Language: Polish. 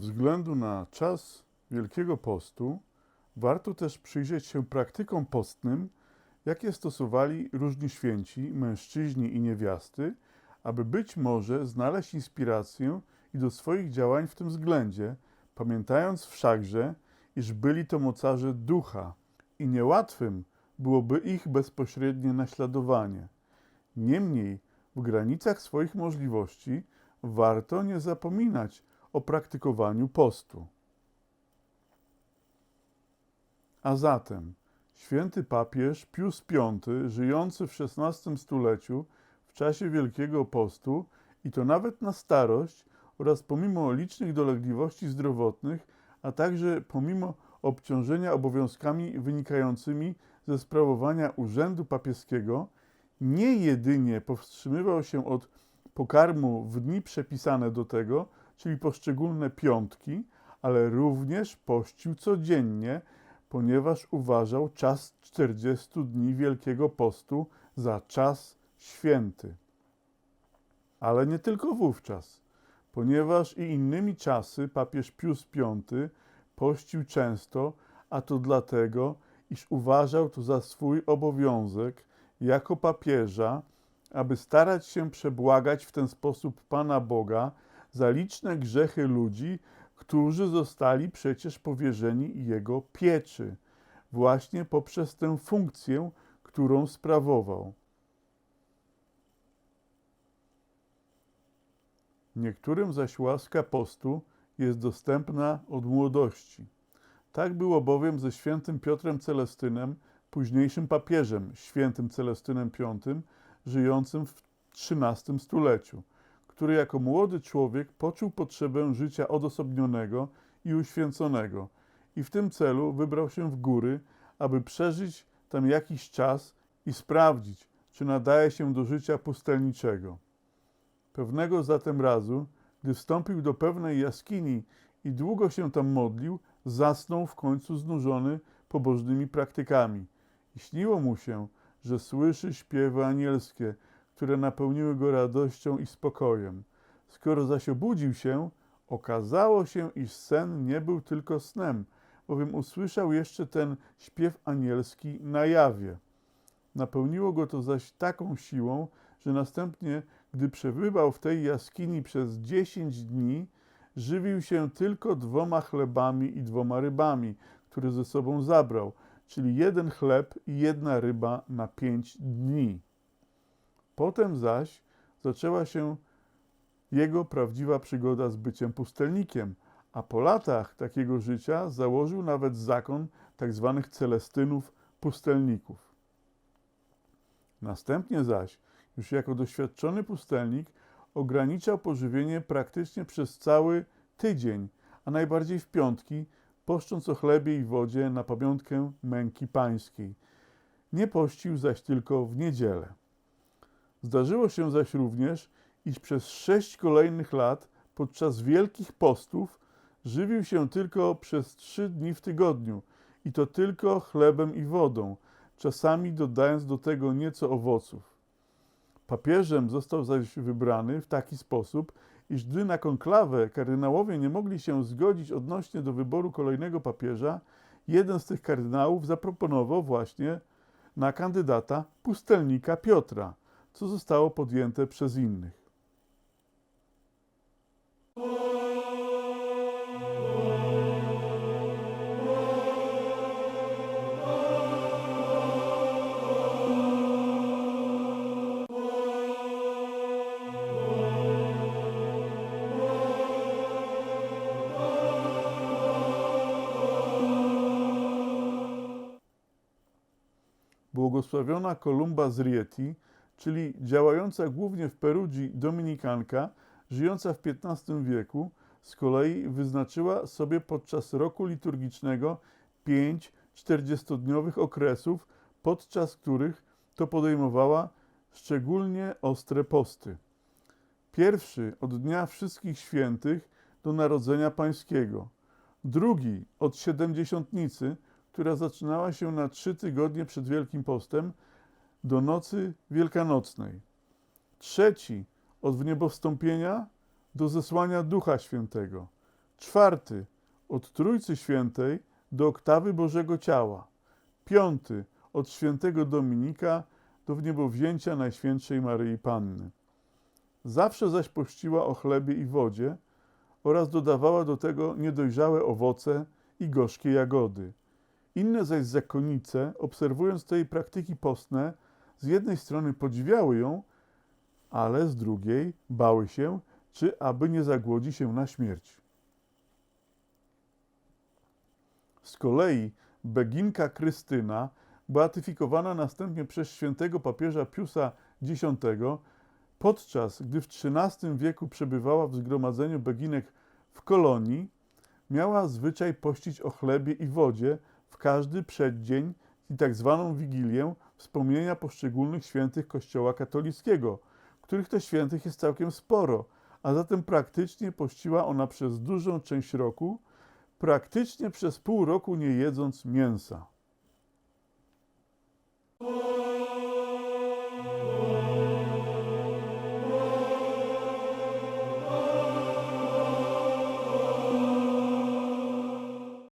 względu na czas Wielkiego Postu, warto też przyjrzeć się praktykom postnym, jakie stosowali różni święci, mężczyźni i niewiasty, aby być może znaleźć inspirację i do swoich działań w tym względzie, pamiętając wszakże, iż byli to mocarze ducha i niełatwym byłoby ich bezpośrednie naśladowanie. Niemniej, w granicach swoich możliwości, warto nie zapominać o praktykowaniu postu. A zatem święty papież Pius V, żyjący w XVI stuleciu w czasie Wielkiego Postu i to nawet na starość oraz pomimo licznych dolegliwości zdrowotnych, a także pomimo obciążenia obowiązkami wynikającymi ze sprawowania urzędu papieskiego, nie jedynie powstrzymywał się od pokarmu w dni przepisane do tego, czyli poszczególne piątki, ale również pościł codziennie, ponieważ uważał czas 40 dni Wielkiego Postu za czas święty. Ale nie tylko wówczas, ponieważ i innymi czasy papież Pius V pościł często, a to dlatego, iż uważał to za swój obowiązek jako papieża, aby starać się przebłagać w ten sposób Pana Boga za liczne grzechy ludzi, którzy zostali przecież powierzeni Jego pieczy, właśnie poprzez tę funkcję, którą sprawował. Niektórym zaś łaska postu jest dostępna od młodości. Tak było bowiem ze świętym Piotrem Celestynem, późniejszym papieżem, świętym Celestynem V, żyjącym w XIII stuleciu, który jako młody człowiek poczuł potrzebę życia odosobnionego i uświęconego i w tym celu wybrał się w góry, aby przeżyć tam jakiś czas i sprawdzić, czy nadaje się do życia pustelniczego. Pewnego zatem razu, gdy wstąpił do pewnej jaskini i długo się tam modlił, zasnął w końcu znużony pobożnymi praktykami. I śniło mu się, że słyszy śpiewy anielskie, które napełniły go radością i spokojem. Skoro zaś obudził się, okazało się, iż sen nie był tylko snem, bowiem usłyszał jeszcze ten śpiew anielski na jawie. Napełniło go to zaś taką siłą, że następnie, gdy przebywał w tej jaskini przez dziesięć dni, żywił się tylko dwoma chlebami i dwoma rybami, które ze sobą zabrał, czyli jeden chleb i jedna ryba na pięć dni. Potem zaś zaczęła się jego prawdziwa przygoda z byciem pustelnikiem, a po latach takiego życia założył nawet zakon tzw. Tak celestynów pustelników. Następnie zaś, już jako doświadczony pustelnik, ograniczał pożywienie praktycznie przez cały tydzień, a najbardziej w piątki, poszcząc o chlebie i wodzie na pamiątkę męki pańskiej. Nie pościł zaś tylko w niedzielę. Zdarzyło się zaś również, iż przez sześć kolejnych lat podczas wielkich postów żywił się tylko przez trzy dni w tygodniu i to tylko chlebem i wodą, czasami dodając do tego nieco owoców. Papieżem został zaś wybrany w taki sposób, iż gdy na konklawę kardynałowie nie mogli się zgodzić odnośnie do wyboru kolejnego papieża, jeden z tych kardynałów zaproponował właśnie na kandydata pustelnika Piotra, co zostało podjęte przez innych. błogosławiona Kolumba z Rieti, czyli działająca głównie w Perudzi dominikanka, żyjąca w XV wieku, z kolei wyznaczyła sobie podczas roku liturgicznego pięć czterdziestodniowych okresów, podczas których to podejmowała szczególnie ostre posty. Pierwszy od Dnia Wszystkich Świętych do Narodzenia Pańskiego, drugi od Siedemdziesiątnicy, która zaczynała się na trzy tygodnie przed Wielkim Postem do nocy wielkanocnej. Trzeci od wniebowstąpienia do zesłania Ducha Świętego. Czwarty, od Trójcy Świętej do oktawy Bożego Ciała. Piąty, od świętego Dominika do wniebowzięcia Najświętszej Maryi Panny. Zawsze zaś pościła o chlebie i wodzie oraz dodawała do tego niedojrzałe owoce i gorzkie jagody. Inne zaś zakonice, obserwując tej praktyki postne, z jednej strony podziwiały ją, ale z drugiej bały się, czy aby nie zagłodzi się na śmierć. Z kolei Beginka Krystyna, beatyfikowana następnie przez świętego papieża Piusa X, podczas gdy w XIII wieku przebywała w zgromadzeniu beginek w kolonii, miała zwyczaj pościć o chlebie i wodzie w każdy przeddzień i tak zwaną wigilię wspomnienia poszczególnych świętych Kościoła katolickiego, których to świętych jest całkiem sporo, a zatem praktycznie pościła ona przez dużą część roku, praktycznie przez pół roku nie jedząc mięsa.